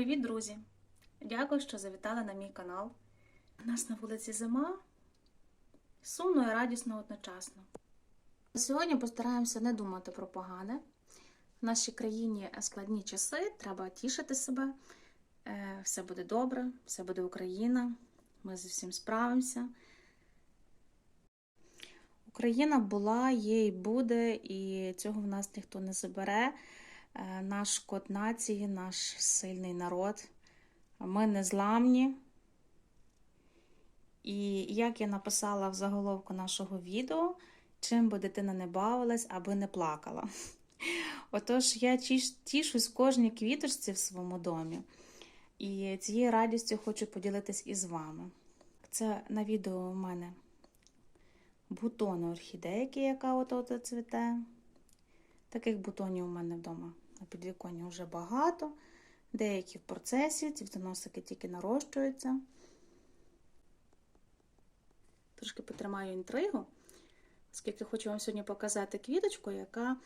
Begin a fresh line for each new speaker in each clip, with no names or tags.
Привіт, друзі! Дякую, що завітали на мій канал. У нас на вулиці зима. Сумно і радісно одночасно. Сьогодні постараємося не думати про погане. В нашій країні складні часи, треба тішити себе. Е, Все буде добре, все буде Україна. Ми з усім справимося. Україна була, є і буде, і цього в нас ніхто не забере. Е, Наш код нації, наш сильний народ. Ми не зламні. І як я написала в заголовку нашого відео, чим би дитина не бавилась, аби не плакала. Отож, я тіш- тішусь кожній квіточці в своєму домі. І цією радістю хочу поділитись із вами. Це на відео у мене бутони орхідейки, яка от цвіте. Таких бутонів у мене вдома на підвіконні вже багато. Деякі в процесі, цвітоносики тільки нарощуються. Трошки потримаю інтригу, оскільки хочу вам сьогодні показати квіточку, яка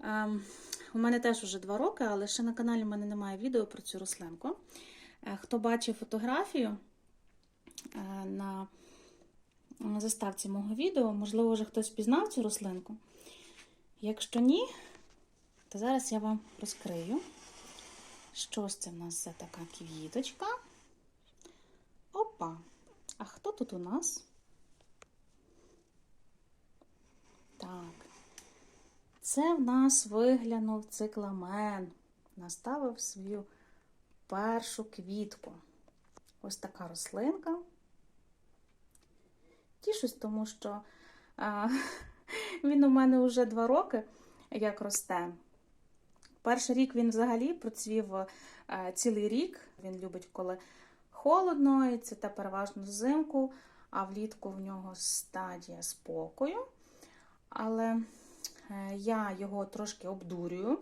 ем, у мене теж вже два роки, але ще на каналі в мене немає відео про цю рослинку. Е, хто бачив фотографію е, на заставці мого відео, можливо, вже хтось впізнав цю рослинку. Якщо ні, то зараз я вам розкрию, що ж це в нас за така квіточка. Опа! А хто тут у нас? Так. Це в нас виглянув цикламен. Наставив свою першу квітку. Ось така рослинка. Тішусь, тому що а, він у мене вже два роки як росте. Перший рік він взагалі процвів цілий рік. Він любить, коли холодно, і це те переважно взимку, а влітку в нього стадія спокою. Але е, я його трошки обдурюю.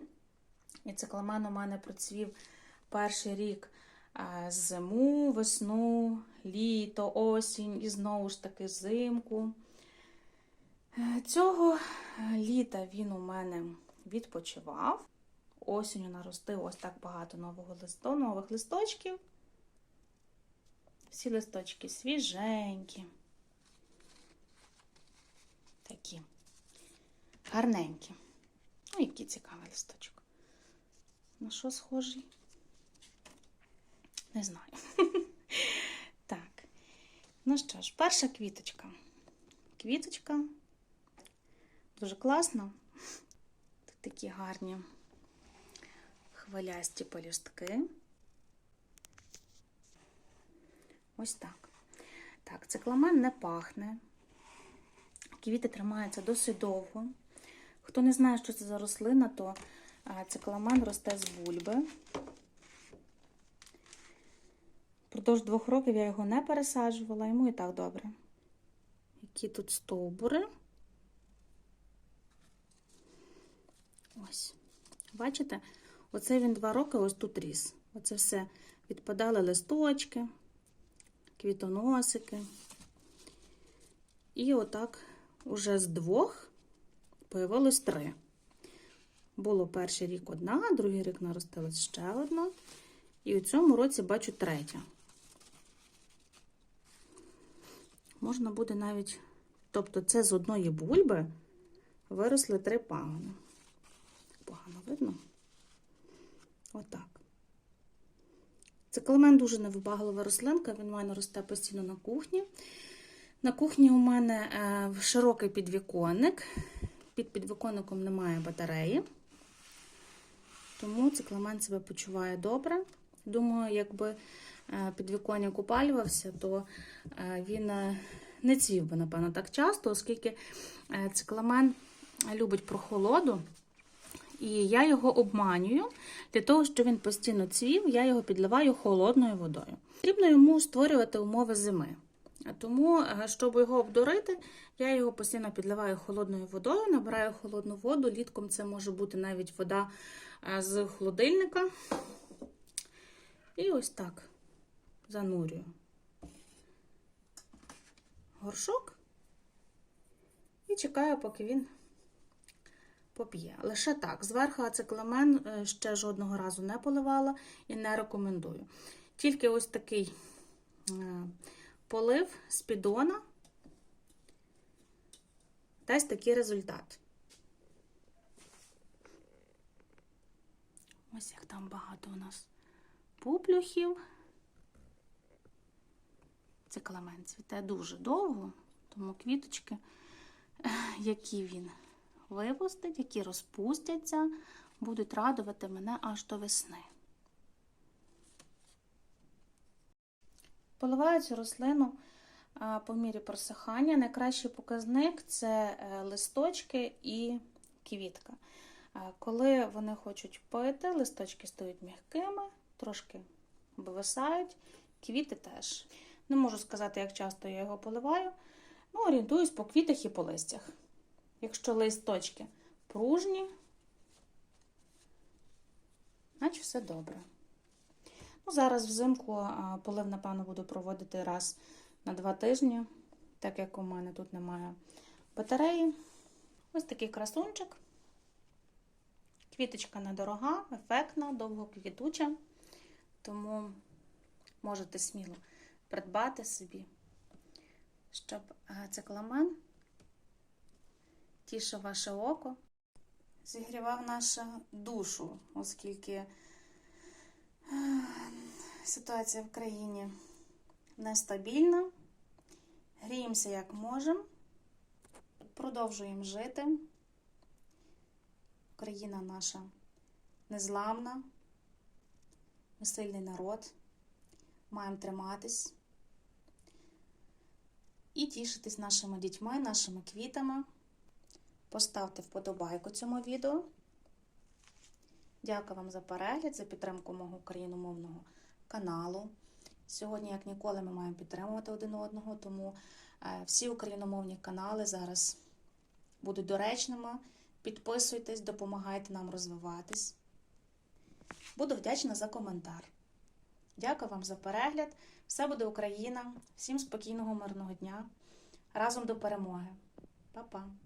І цикламен у мене процвів перший рік е, зиму, весну, літо, осінь і знову ж таки зимку. Е, Цього літа він у мене відпочивав. Осінню наростив ось так багато нового листо, нових листочків. Всі листочки свіженькі. Такі гарненькі. Ну, який цікавий листочок. На що схожий? Не знаю. Так. Ну що ж, перша квіточка. Квіточка. Дуже класна. Тут такі гарні хвилясті полюстки. Ось так. Так, цикламен не пахне. Квіти тримаються досить довго. Хто не знає, що це за рослина, то цикламен росте з бульби. Продовж двох років я його не пересаджувала, йому і так добре. Які тут стовбури. Ось. Бачите? Оце він два роки ось тут ріс. Оце все відпадали листочки, квітоносики. І отак уже з двох появилось три. Було перший рік одна, другий рік наростилась ще одна. І у цьому році бачу третя. Можна буде навіть, тобто це з одної бульби виросли три пагони. Погано видно? Отак. Цикламен дуже невибаглива рослинка, він у мене росте постійно на кухні. На кухні у мене е, широкий підвіконник. Під підвіконником немає батареї, тому цикламен себе почуває добре. Думаю, якби е, підвіконник опалювався, то е, він не цвів би, напевно, так часто, оскільки цикламен любить прохолоду. І я його обманюю для того, щоб він постійно цвів, я його підливаю холодною водою. Потрібно йому створювати умови зими. Тому, щоб його обдурити, я його постійно підливаю холодною водою, набираю холодну воду. Літком це може бути навіть вода з холодильника. І ось так занурюю горшок і чекаю, поки він поп'є. Лише так. Зверху ацикламен е, ще жодного разу не поливала і не рекомендую. Тільки ось такий е, полив з піддона дасть такий результат. Ось як там багато у нас пуплюхів. Цикламен цвіте дуже довго, тому квіточки, е, які він випустить, які розпустяться, будуть радувати мене аж до весни. Поливаю цю рослину по мірі просихання. Найкращий показник це е, листочки і квітка. Коли вони хочуть пити, листочки стають м'якими, трошки вивисають, квіти теж. Не можу сказати, як часто я його поливаю. Ну, орієнтуюсь по квітах і по листях. Якщо листочки пружні, значить все добре. Ну, зараз взимку полив, напевно, буду проводити раз на два тижні, так як у мене тут немає батареї. Ось такий красунчик. Квіточка недорога, ефектна, довгоквітуча, тому можете сміло придбати собі, щоб цикламен тішив ваше око, зігрівав нашу душу, оскільки е, ситуація в країні нестабільна. Гріємося як можемо, продовжуємо жити. Україна наша незламна, ми сильний народ, маємо триматись і тішитись нашими дітьми, нашими квітами. Поставте вподобайку цьому відео. Дякую вам за перегляд, за підтримку мого україномовного каналу. Сьогодні, як ніколи, ми маємо підтримувати один одного, тому е, всі україномовні канали зараз будуть доречними. Підписуйтесь, допомагайте нам розвиватись. Буду вдячна за коментар. Дякую вам за перегляд. Все буде Україна. Всім спокійного, мирного дня. Разом до перемоги. Па-па!